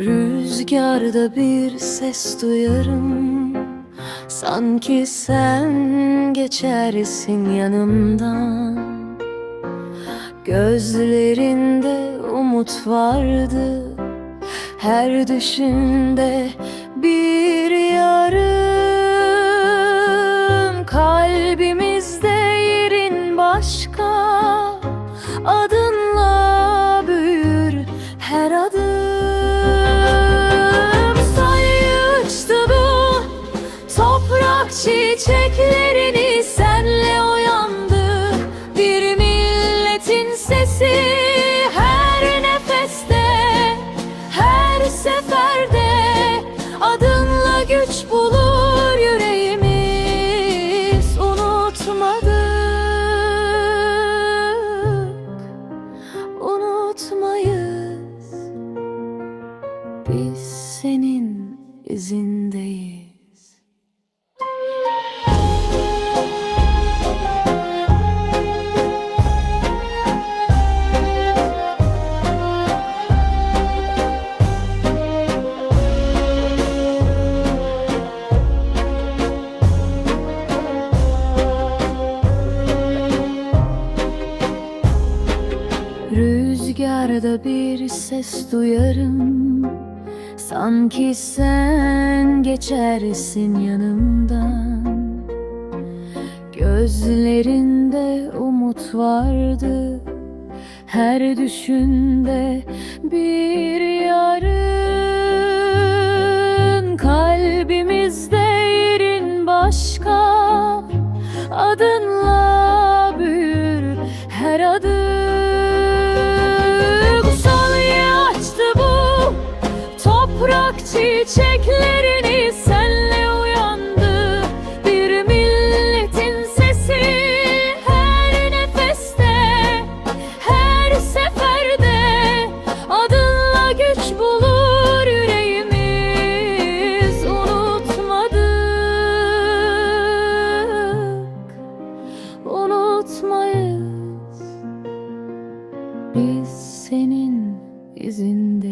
Rüzgarda bir ses duyarım. Sanki sen geçersin yanımdan. Gözlerinde umut vardı. Her düşünde bir yarım çiçeklerini senle uyandı Bir milletin sesi her nefeste Her seferde. Adınla güç bulur yüreğimiz Unutmadık. Unutmayız. Biz senin izindeyiz Rüzgarda bir ses duyarım. Sanki sen geçersin yanımdan. Gözlerinde umut vardı. Her düşünde bir yarın. Kalbimizde yerin başka. Adınla çiçeklerini senle uyandı. Bir milletin sesi her nefeste Her seferde. Adınla güç bulur yüreğimiz Unutmadık unutmayız. Biz senin izin